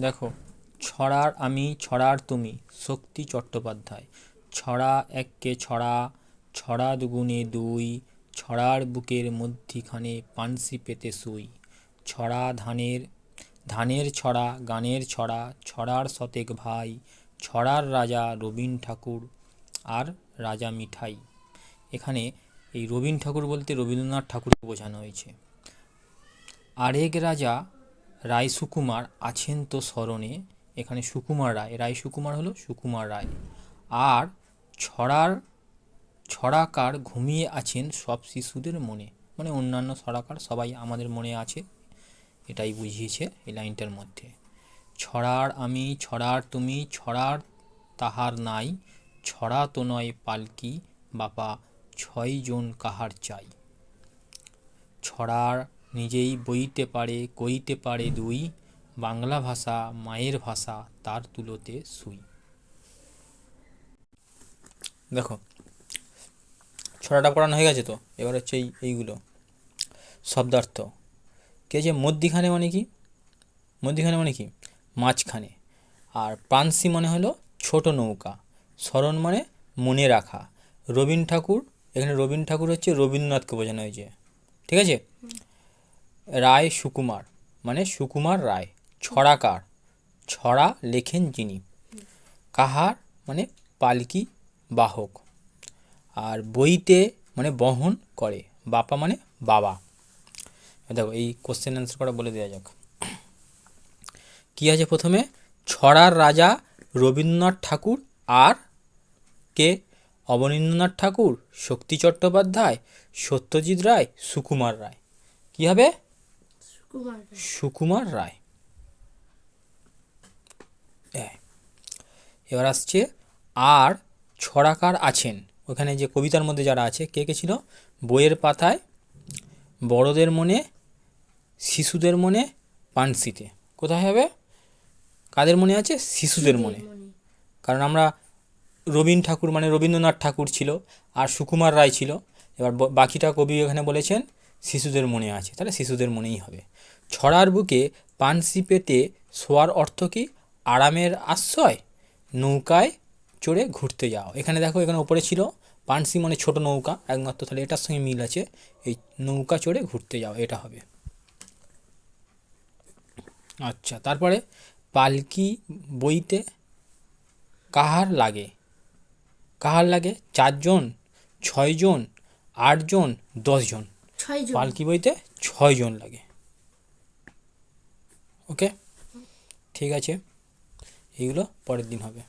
দেখো, ছড়ার আমি, ছড়ার তুমি, শক্তি চট্টোপাধ্যায়। ছড়া এককে ছড়া ছড়া দুগুণে দুই, ছড়ার বুকের মধ্যিখানে পানসি পেতে শুই ছড়া ধানের ধানের ছড়া, গানের ছড়া, ছড়ার শতেক ভাই, ছড়ার রাজা রবীন ঠাকুর আর রাজা মিঠাই। এখানে এই রবীন ঠাকুর বলতে রবীন্দ্রনাথ ঠাকুরকে বোঝানো হয়েছে। আরেক রাজা রায় সুকুমার আছেন তো স্মরণে, এখানে সুকুমার রায় রায় সুকুমার হলো সুকুমার রায়। আর ছড়ার, ছড়াকার ঘুমিয়ে আছেন সব শিশুদের মনে মানে অন্যান্য ছড়াকার সবাই আমাদের মনে আছে, এটাই বুঝিয়েছে এই লাইনটার মধ্যে। ছড়ার আমি, ছড়ার তুমি, ছড়ার তাহার নাই, ছড়া তো নয় পালকি, বাপা ছয়জন কাহার চাই। ছড়ার নিজেই বইতে পারে, কইতে পারে দুই, বাংলা ভাষা, মায়ের ভাষা, তার তুলোতে সুই। দেখো, ছড়াটা পড়ানো হয়ে গেছে তো? এবার হচ্ছে এই, এইগুলো। শব্দার্থ। কে যে মধ্যিখানে মানে কি? মধ্যিখানে মানে কি? মাঝখানে। আর পানসি মানে হলো ছোট নৌকা। স্মরণ মানে মনে রাখা। রবীন ঠাকুর এখানে রবীন ঠাকুর হচ্ছে রবীন্দ্রনাথকে বোঝানো হয়েছে। ঠিক আছে? রায় সুকুমার। মানে সুকুমার রায়, ছড়াকার। ছড়া লেখেন যিনি। কাহার? মানে পালকি বাহক। আর বইতে মানে বহন করে। বাপা মানে বাবা। দেখো, এই কোশ্চেন অ্যান্সার করা বলে দেওয়া যাক। কী আছে প্রথমে? ছড়ার রাজা রবীন্দ্রনাথ ঠাকুর আর কে? অবনীন্দ্রনাথ ঠাকুর, শক্তি চট্টোপাধ্যায়, সত্যজিৎ রায়, সুকুমার রায়। কী হবে? সুকুমার রায়। এবার আসছে আর ছড়াকার আছেন। ওখানে যে কবিতার মধ্যে যারা আছে কে কে ছিল? বইয়ের পাতায় বড়দের মনে শিশুদের মনে পানসিতে। কোথায় হবে? কাদের মনে আছে? শিশুদের মনে। কারণ আমরা রবীন ঠাকুর মানে রবীন্দ্রনাথ ঠাকুর ছিল আর সুকুমার রায় ছিল। এবার বাকিটা কবি এখানে বলেছেন শিশুদের মনে আছে, তাহলে শিশুদের মনেই হবে। ছড়ার বুকে পানসি পেতে শোয়ার অর্থ কি? আরামের আশ্রয়, নৌকায় চড়ে ঘুরতে যাও এখানে দেখো, এখানে ওপরে ছিল পানসি মানে ছোট নৌকা, একমাত্র, তাহলে এটার সঙ্গে মিল আছে, এই নৌকা চড়ে ঘুরতে যাও এটা হবে। আচ্ছা তারপরে পালকি বইতে কাহার লাগে? কাহার লাগে? চারজন, ছয়জন, আটজন, দশজন। পালকি বইতে ছয়জন লাগে। ওকে? ঠিক আছে। এইগুলো পরের দিন হবে।